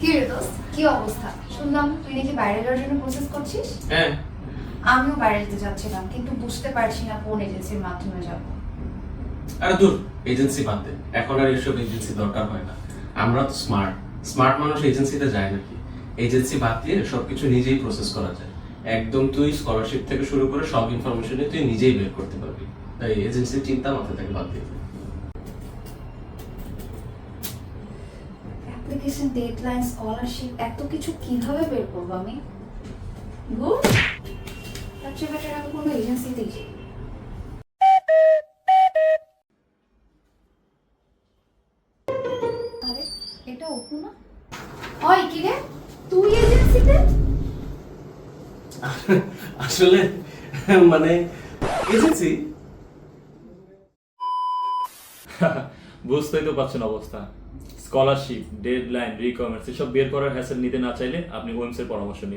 কি রে দোস্ত? কি অবস্থা? শুনলাম তুই নাকি বাইরে যাওয়ার জন্য প্রসেস করছিস? হ্যাঁ। আমিও বাইরে যেতে চাচ্ছিলাম কিন্তু বুঝতে পারছি না কোন এজেন্সির মাধ্যমে যাব। আরে দূর এজেন্সি বাদ দে। এখন আর এসব এজেন্সি দরকার হয় না। আমরা তো স্মার্ট স্মার্ট মানুষ এজেন্সিতে যায় নাকি? এজেন্সি বাদ দিয়ে সবকিছু নিজেই প্রসেস করা যায়। একদম তুই স্কলারশিপ থেকে শুরু করে সব ইনফরমেশন তুই নিজেই বের করতে পারবি। তাই এজেন্সির চিন্তা মাথা থেকে বাদ দিয়ে। অ্যাপ্লিকেশন ডেডলাইন স্কলারশিপ এত কিছু কীভাবে বের করব আমি? গুড তার চেয়ে বেটার আমি কোনো এটা না? হয় কি রে? তুই এজেন্সিতে আসলে মানে এজেন্সি বুঝতেই তো পাচ্ছেন অবস্থা। স্কলারশিপ ডেড লাইন রিকোয়ারমেন্টস এসব বের করার হ্যাসেল নিতে না চাইলে আপনি ওয়েমসের পরামর্শ নিন।